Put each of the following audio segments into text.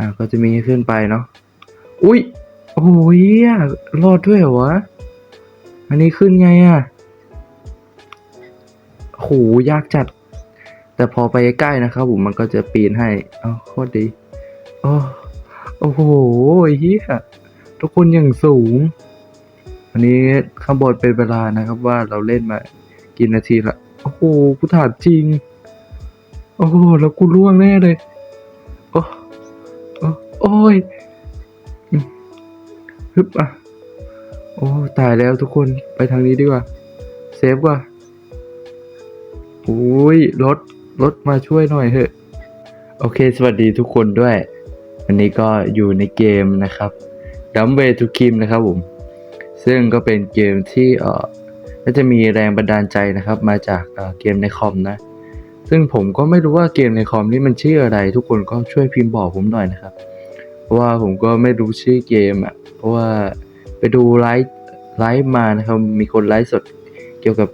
อ่าก็จะมีขึ้นไปเนาะอุ้ยโอ้ยเรอดด้วยเหรอวะอันนี้ขึ้นไงอะ่ะโหยากจัด แต่พอไปใกล้นะครับผมมันก็จะปีนให้เอ้าโคตรดีโอ้โอ้โหเฮียทุกคนอย่างสูง อันนี้ข้างบนเป็นเวลานะครับว่าเราเล่นมากี่นาทีละ โอ้โหกูถามจริง โอ้โห แล้วกูล่วงแน่เลย โอ้ยฮึบอะ โอ้ ตายแล้วทุกคนไปทางนี้ดีกว่า เซฟกว่าโอ้ยรถรถมาช่วยหน่อยเถอะ โอเค สวัสดีทุกคนด้วย วันนี้ก็อยู่ในเกมนะครับ Dumb Way to Kim นะครับผม ซึ่งก็เป็นเกมที่เออน่าจะมีแรงบันดาลใจนะครับ มาจากเกมในคอมนะ ซึ่งผมก็ไม่รู้ว่าเกมในคอมนี่มันชื่ออะไร ทุกคนก็ช่วยพิมพ์บอกผมหน่อยนะครับ ว่าผมก็ไม่รู้ชื่อเกมอะ เพราะว่าไปดูไลฟ์ไลฟ์มานะครับ มีคนไลฟ์สดเกี่ยวกับ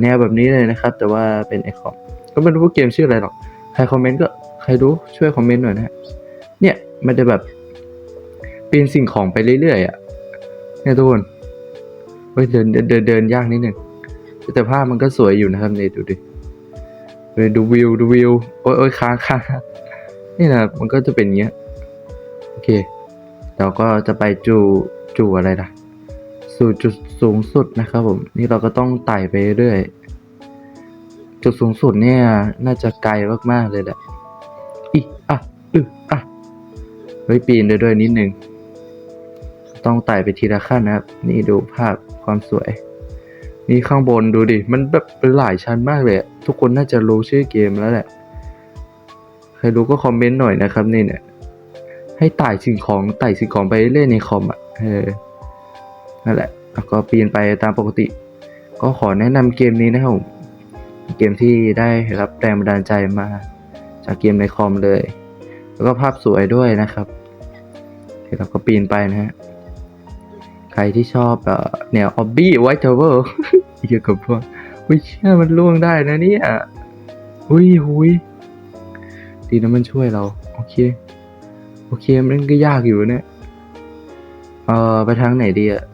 แนวแบบนี้เลยนะครับ แต่ว่าเป็นไอคอมก็ไม่รู้ว่าเกมชื่ออะไรหรอก ใครคอมเมนต์ก็ใครรู้ช่วยคอมเมนต์หน่อยนะฮะเนี่ยมันจะแบบปีนสิ่งของไปเรื่อยๆอะเนี่ยทุกคนเฮ้ยเดินเดินเดินยากนิดนึงแต่ภาพมันก็สวยอยู่นะครับเนี่ยดูดิดูวิวดูวิวโอ้ยโอ้ยค้างค้างนี่นะมันก็จะเป็นอย่างเงี้ย โอเค เราก็จะไปจูจูอะไรล่ะสู่จุดสูงสุดนะครับผม นี่เราก็ต้องไต่ไปเรื่อย จุดสูงสุดเนี่ย น่าจะไกลมากๆเลยแหละอีอะอึอะเฮ้ยปีนด้ด้วยนิดนึง ต้องไต่ไปทีละขั้นนะครับ นี่ดูภาพความสวย นี่ข้างบนดูดิ มันแบบเป็นหลายชั้นมากเลย ทุกคนน่าจะรู้ชื่อเกมแล้วแหละ ใครรู้ก็คอมเมนต์หน่อยนะครับนี่เนี่ย ให้ไต่สิ่งของไต่สิ่งของไปเรื่อยในคอมอะเออนั่นแหละแล้วก็ปีนไปตามปกติ ก็ขอแนะนำเกมนี้นะครับผมเกมที่ได้รับแรงบันดาลใจมาจากเกมในคอมเลย แล้วก็ภาพสวยด้วยนะครับเดี๋ยวเราก็ปีนไปนะฮะ ใครที่ชอบเอ่อแนวออบบี้ไวท์เทเวอร์เกี่ยวกับพวกวิเชื่อมันล่วงได้นะเนี่ยหุยหุยดีนะมันช่วยเรา โอเค โอเคมันก็ยากอยู่เนี่ย เออไปทางไหนดีอะ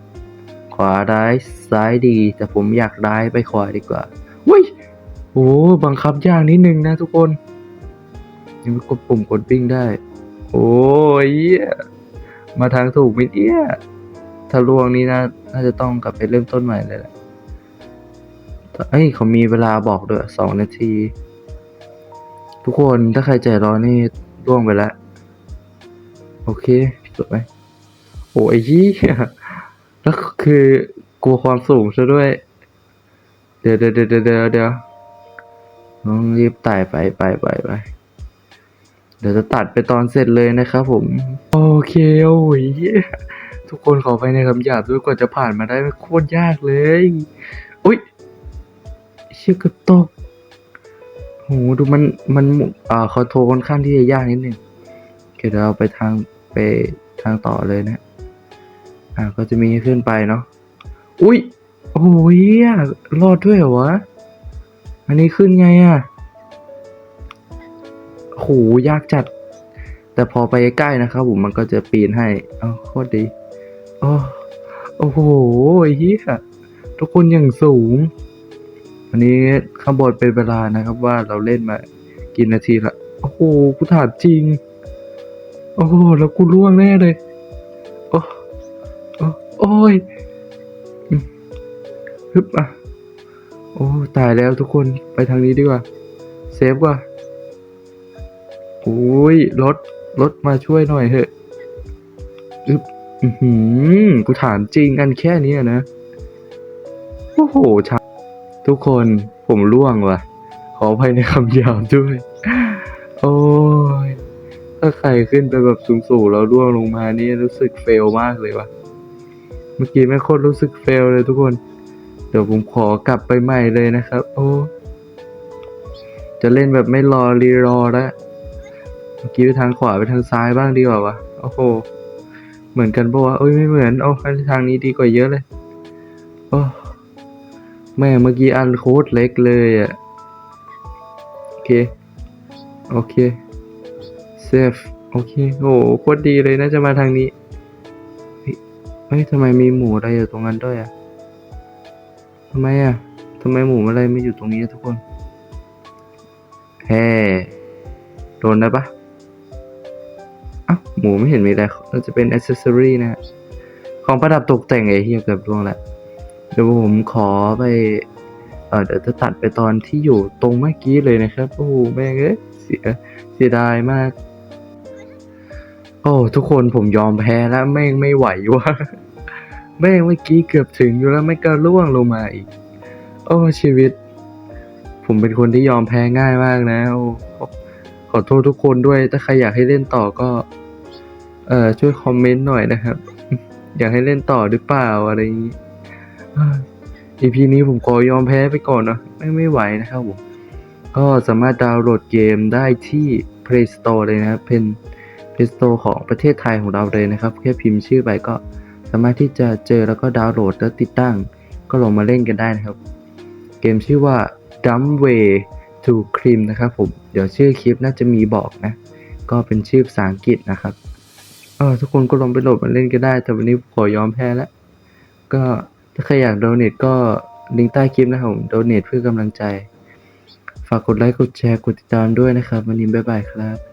ขวาร้ายซ้ายดี แต่ผมอยากร้ายไปขวาดีกว่าวุ้ยโอ้บังคับยากนิดนึงนะทุกคน ยังไม่กดปุ่มกดวิ่งได้ โอ้ยเยมาทางถูกมิดเอี้ยถ้าล่วงนี้นะน่าจะต้องกลับไปเริ่มต้นใหม่เลยแหละเอ้ยเขามีเวลาบอกด้วยสองนาที ทุกคนถ้าใครใจร้อนนี่ล่วงไปแล้ว โอเคสวยโอ้ยยี่แล้วคือกลัวความสูงซะด้วย เดี๋ยวเดี๋ยวเดี๋ยวเดี๋ยวเดี๋ยวเดี๋ยวน้องรีบไต่ไปไปไปไปเดี๋ยวจะตัดไปตอนเสร็จเลยนะครับผม โอเคโอ้ยทุกคนขอไปในคำหยาบด้วยกว่าจะผ่านมาได้โคตรยากเลยอุ้ยเชื่อกระตกโหดูมันมันอ่าคอนโทรลค่อนข้างที่จะยากนิดนึง เคเดี๋ยวเราไปทางไปทางต่อเลยนะ อ่าก็จะมีขึ้นไปเนาะ อุ้ย โอ้ยรอดด้วยเหรอวะ อันนี้ขึ้นไงอะ่ะโหยากจัด แต่พอไปใกล้นะครับผมมันก็จะปีนให้ เอาโคตรดีโอ้โอ้โหเฮียทุกคนอย่างสูง อันนี้ข้างบนเป็นเวลานะครับว่าเราเล่นมากี่นาทีละ โอ้โหกูถามจริง โอ้โหแล้วกูล่วงแน่เลย โอ้โอ้โอ้ยอืมฮึบอะ โอ้ตายแล้วทุกคนไปทางนี้ดีกว่า เซฟกว่าโอ้ยรถรถมาช่วยหน่อยเถอะอึบอือหือกูถามจริงกันแค่นี้นะ โอ้โหชาทุกคนผมล่วงว่ะ ขออภัยในคำยาบด้วย โอ้ย ถ้าใครขึ้นไปแบบสูงๆแล้วร่วงลงมานี่รู้สึกเฟลมากเลยว่ะ เมื่อกี้แม่โคตรรู้สึกเฟลเลยทุกคน เดี๋ยวผมขอกลับไปใหม่เลยนะครับ โอ้ จะเล่นแบบไม่รอรีรอแล้ว เมื่อกี้ไปทางขวาไปทางซ้ายบ้างดีกว่าวะ โอ้โห เหมือนกันปะวะเอ้ยไม่เหมือนเอาไปทางนี้ดีกว่าเยอะเลย โอ้แม่เมื่อกี้อันโคตรเล็กเลยอะ่ะ โอเค โอเค เซฟโอเคโหโคตรดีเลยน่าจะมาทางนี้ เฮ้ยทำไมมีหมูอะไรอยู่ตรงนั้นด้วยอะทำไมอะทำไมหมูอะไรไม่อยู่ตรงนี้อะทุกคนแฮ่โดนได้ปะอ้าหมูไม่เห็นมีอะไรน่าจะเป็นอ c เซสซอรีนะของประดับตกแต่งไอ้เฮียเกือบล่วงละเดี๋ยวผมขอไปเออเดี๋ยวจะตัดไปตอนที่อยู่ตรงเมื่อกี้เลยนะครับ โอ้โหแม่งเอ้ยเสียเสียดายมาก โอ้ทุกคนผมยอมแพ้แล้วแม่งไม่ไหววะแม่งเมื่อกี้เกือบถึงอยู่แล้วไม่งก็ล่วงลงมาอีก โอ้ชีวิต ผมเป็นคนที่ยอมแพ้ง่ายมากนะโอ้ขอโทษทุกคนด้วย ถ้าใครอยากให้เล่นต่อก็ เอ่อช่วยคอมเมนต์หน่อยนะครับ อยากให้เล่นต่อหรือเปล่าอะไรอย่างนี้ EP นี้ผมขอยอมแพ้ไปก่อนเนะไม่ไม่ไหวนะครับผมก็สามารถดาวน์โหลดเกมได้ที่ Play Store เลยนะครับเป็น Play Store ของประเทศไทยของเราเลยนะครับ แค่พิมพ์ชื่อไปก็สามารถที่จะเจอแล้วก็ดาวน์โหลดแล้วติดตั้ง ก็ลงมาเล่นกันได้นะครับ เกมชื่อว่า Dumb Way to Cream นะครับผม เดี๋ยวชื่อคลิปน่าจะมีบอกนะ ก็เป็นชื่อภาษาอังกฤษนะครับเออทุกคนก็ลงไปโหลดมาเล่นกันได้ แต่วันนี้ขอยอมแพ้แล้ว ก็ถ้าใครอยากโดเน a ก็ลิงก์ใต้คลิปนะครับผมโดเน a เพื่อกำลังใจ ฝากกดไลค์ กดแชร์ กดติดตามด้วยนะครับ วันนี้บ๊ายบายครับ